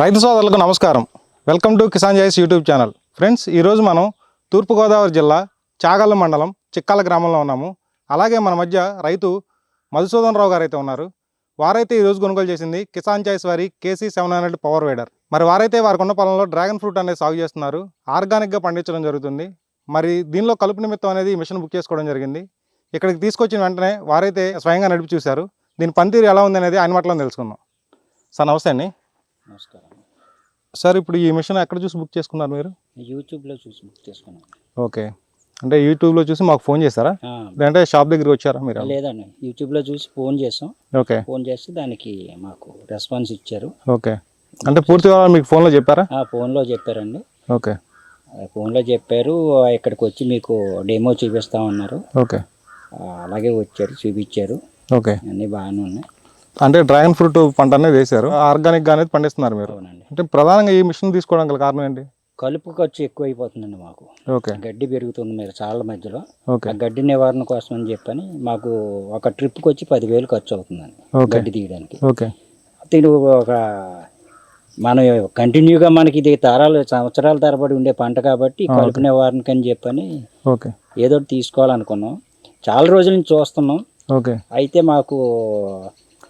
రైతు సోదరులకు నమస్కారం. Welcome to Kisan choice YouTube channel. Friends ఈరోజు మనం తూర్పుగోదావరి జిల్లా చాగల్ల మండలం చిక్కాల గ్రామంలో ఉన్నాము. అలాగే మన మధ్య రైతు మధుసూదన్ రావు గారు అయితే ఉన్నారు. వారైతే ఈరోజు కొనుగోలు చేసింది కిసాన్ చాయిస్ వారి KC seven hundred power weeder. మరి వారైతే వారికి ఉన్న పొలంలో డ్రాగన్ ఫ్రూట్ అనేది సాగు చేస్తున్నారు. ఆర్గానిక్గా పండించడం జరుగుతుంది. మరి దీనిలో కలుపు నిమిత్తం అనేది మిషన్ బుక్ చేసుకోవడం జరిగింది. ఇక్కడికి తీసుకొచ్చిన వెంటనే వారైతే స్వయంగా నడిపి చూశారు. దీని పనితీరు ఎలా ఉంది అనేది ఆయన మాటలో తెలుసుకుందాం. సార్ నమస్తే అండి. నమస్కారం. సార్ ఇప్పుడు ఈ మిషన్ ఎక్కడ చూసి బుక్ చేసుకున్నారు మీరు? యూట్యూబ్లో చూసి బుక్ చేసుకున్నాను ఓకే. అంటే యూట్యూబ్లో చూసి మాకు ఫోన్ చేస్తారా లేదంటే షాప్ దగ్గరికి వచ్చారా మీరు? లేదండి. యూట్యూబ్లో చూసి ఫోన్ చేసాం. ఓకే. ఫోన్ చేస్తే దానికి మాకు రెస్పాన్స్ ఇచ్చారు. ఓకే. అంటే పూర్తిగా మీకు ఫోన్లో చెప్పారా? ఆ ఫోన్లో చెప్పారండి. ఓకే. ఫోన్లో చెప్పారు. ఇక్కడికి వచ్చి మీకు డెమో చూపిస్తామన్నారు ఓకే. అలాగే వచ్చారు చూపించారు. ఓకే. అన్నీ బాగానే ఉన్నాయి. అంటే డ్రాగన్ ఫ్రూట్ పంట అనేది వేశారు. ఆర్గానిక్గా అనేది పండిస్తున్నారు మీరు. అవునండి. అంటే ప్రధానంగా ఈ మిషన్ తీసుకోవడం గల కారణం ఏంటి? కలుపు ఖర్చు ఎక్కువ అయిపోతుందండి మాకు. ఓకే. గడ్డి పెరుగుతుంది మీరు చాలా మధ్యలో. ఓకే. ఆ గడ్డి నివారణ కోసం అని చెప్పని మాకు ఒక ట్రిప్కి వచ్చి పదివేలు ఖర్చు అవుతుందండి ఓకే. గడ్డి తీయడానికి. ఓకే. దీని ఒక మనం కంటిన్యూగా మనకి ఇది తరాలు సంవత్సరాల తరబడి ఉండే పంట కాబట్టి కలుపు నివారణకి అని చెప్పని ఓకే. ఏదో ఒకటి తీసుకోవాలనుకున్నాం. చాలా రోజుల నుంచి చూస్తున్నాం. ఓకే. అయితే మాకు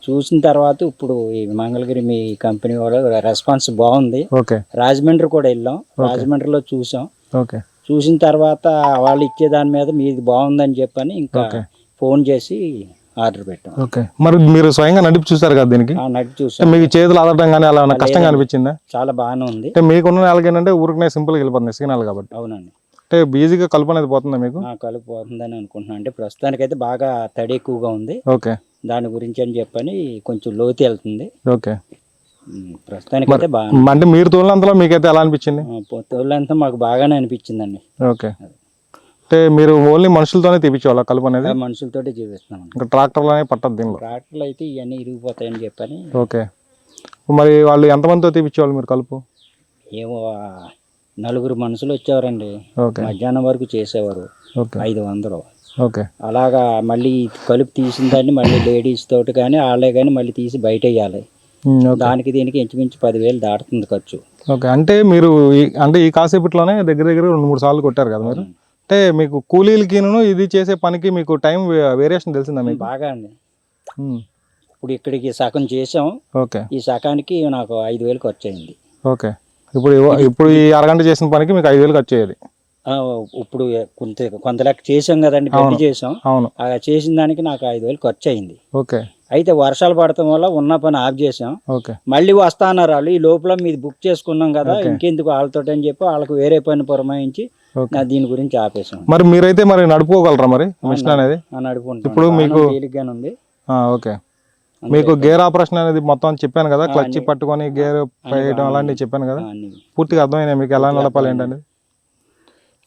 చూసిన తర్వాత ఇప్పుడు ఈ మంగళగిరి మీ కంపెనీ వాళ్ళు రెస్పాన్స్ బాగుంది. ఓకే. రాజమండ్రి కూడా వెళ్ళాం. రాజమండ్రిలో చూసాం. ఓకే. చూసిన తర్వాత వాళ్ళు ఇచ్చే దాని మీద మీది బాగుందని చెప్పని ఇంకా. ఫోన్ చేసి ఆర్డర్ పెట్టాం. ఓకే. మరి మీరు స్వయంగా నడిపి చూసారు కదా దీనికి? ఆ నడి అంటే చూసాం. మీకు చేతులు ఆదటం కానీ అలా కష్టంగా అనిపించిందా? చాలా బాగానే ఉంది. అంటే మీకున్న నెలకి ఏంటంటే ఊరికనే సింపుల్గా వెళ్ళిపోతుంది సిగ్నల్ కాబట్టి. అవునండి. అంటే ఈజీగా కలుపు అనేది పోతుందా మీకు? ఆ, కలుపు పోతుందని అనుకుంటున్నాను. అంటే ప్రస్తుతానికైతే బాగా తడి ఎక్కువగా ఉంది. ఓకే. దాని గురించి అని చెప్పని కొంచెం లోతు వెళ్తుంది. ఓకే. ఉమ్, ప్రస్తుతానికైతే బాగా అంటే మీరు తోలినంతలో మీకైతే ఎలా అనిపించింది? తోళ్ళంతా మాకు బాగానే అనిపించిందండి. ఓకే. అంటే మీరు ఓన్లీ మనుషులతోనే తీపించేవాళ్ళ కలుపు అనేది? ఆ మనుషులతోటి జీవిస్తున్నాం ఇంకా ట్రాక్టర్లు అనేవి పట్టదు దీనిలో? ట్రాక్టర్లు అయితే ఇవన్నీ ఇరిగిపోతాయని చెప్పని. ఓకే. మరి వాళ్ళు ఎంతమందితో తీపించేవాళ్ళు మీరు కలుపు? ఏమో నలుగురు మనుషులు వచ్చేవారండి. ఓకే. మధ్యాహ్నం వరకు చేసేవారు. ఓకే. ఐదు వందలు. ఓకే. అలాగా మళ్ళీ కలుపు తీసిన దాన్ని మళ్ళీ లేడీస్ తోటి కానీ వాళ్ళే కానీ మళ్ళీ తీసి బయట వేయాలి దానికి దీనికి ఇంచుమించు పదివేలు దాటుతుంది ఖర్చు. ఓకే. అంటే మీరు అంటే ఈ కాసేపట్లోనే దగ్గర దగ్గర రెండు మూడు సార్లు కొట్టారు కదా మీరు? అంటే మీకు కూలీలకిను ఇది చేసే పనికి మీకు టైం వేరియేషన్ తెలిసిందా మీకు? బాగా అండి. ఇప్పుడు ఇక్కడికి సగం చేసాం. ఓకే. ఈ సగానికి నాకు ఐదు వేలు ఖర్చు అయింది ఓకే. ఇప్పుడు ఇప్పుడు ఈ అరగంట చేసిన పనికి మీకు ఐదు వేలు ఖర్చు అయ్యేది ఇప్పుడు కొంత కొంత లెక్క చేసాం కదండి గడ్డి చేసాం అవును. ఆ చేసిన దానికి నాకు ఐదు వేలు ఖర్చు అయింది ఓకే. అయితే వర్షాలు పడటం వల్ల ఉన్న పని ఆఫ్ చేసాం ఓకే. మళ్ళీ వస్తా అన్నారు వాళ్ళు ఈ లోపల మీది బుక్ చేసుకున్నాం కదా ఇంకెందుకు వాళ్ళతో అని చెప్పి వాళ్ళకి వేరే పని పురమాయించి దీని గురించి ఆపేసాం మరి మీరైతే మరి నడుపుకోగలరా మరి? మిషన్ అనేది? అని అడుగుంటాం ఇప్పుడు మీకు- ఉంది. ఓకే. మీకు గేర్ ఆపరేషన్ అనేది మొత్తం చెప్పాను కదా క్లచ్ పట్టుకొని గేర్ వేయడం అలాంటివి చెప్పాను కదా. పూర్తిగా అర్థమైనా మీకు ఎలా నడపాలి ఏంటనేది?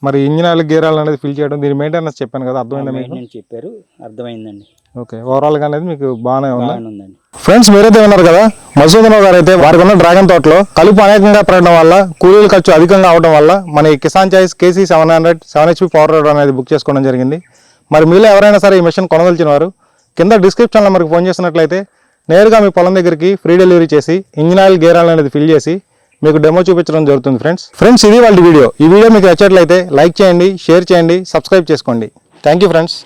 మరి ఇంజిన్ ఆయిల్ గేర్ ఆయిల్ అనేది ఫిల్ చేయడం దీని మెయింటెనెన్స్ చెప్పాను కదా అర్థమైందా మీకు? చెప్పారు అర్థమైందండి. ఓకే ఓవరాల్గా అనేది మీకు బాగానే ఉంది. బాగానే ఉందండి. ఫ్రెండ్స్ మీరైతే ఉన్నారు కదా మసూదన్ గారు అయితే వారికి ఉన్న డ్రాగన్ తోటలో కలుపు అనేకంగా పెరగడం వల్ల కూలీల ఖర్చు అధికంగా అవడం వల్ల మన Kisan choice KC seven hundred seven HP power అనేది బుక్ చేసుకోవడం జరిగింది. మరి మీలో ఎవరైనా సరే ఈ మిషన్ కొనదలిచిన వారు కింద డిస్క్రిప్షన్లో మనకు ఫోన్ చేసినట్లయితే నేరుగా మీ పొలం దగ్గరికి ఫ్రీ డెలివరీ చేసి ఇంజిన్ ఆయిల్ గేర్ ఆయిల్ అనేది ఫిల్ చేసి మీకు డెమో చూపించడం జరుగుతుంది ఫ్రెండ్స్ ఫ్రెండ్స్ ఇది వాళ్ళ వీడియో. ఈ వీడియో మీకు నచ్చినట్లయితే లైక్ చేయండి షేర్ చేయండి సబ్స్క్రైబ్ చేసుకోండి. Thank you friends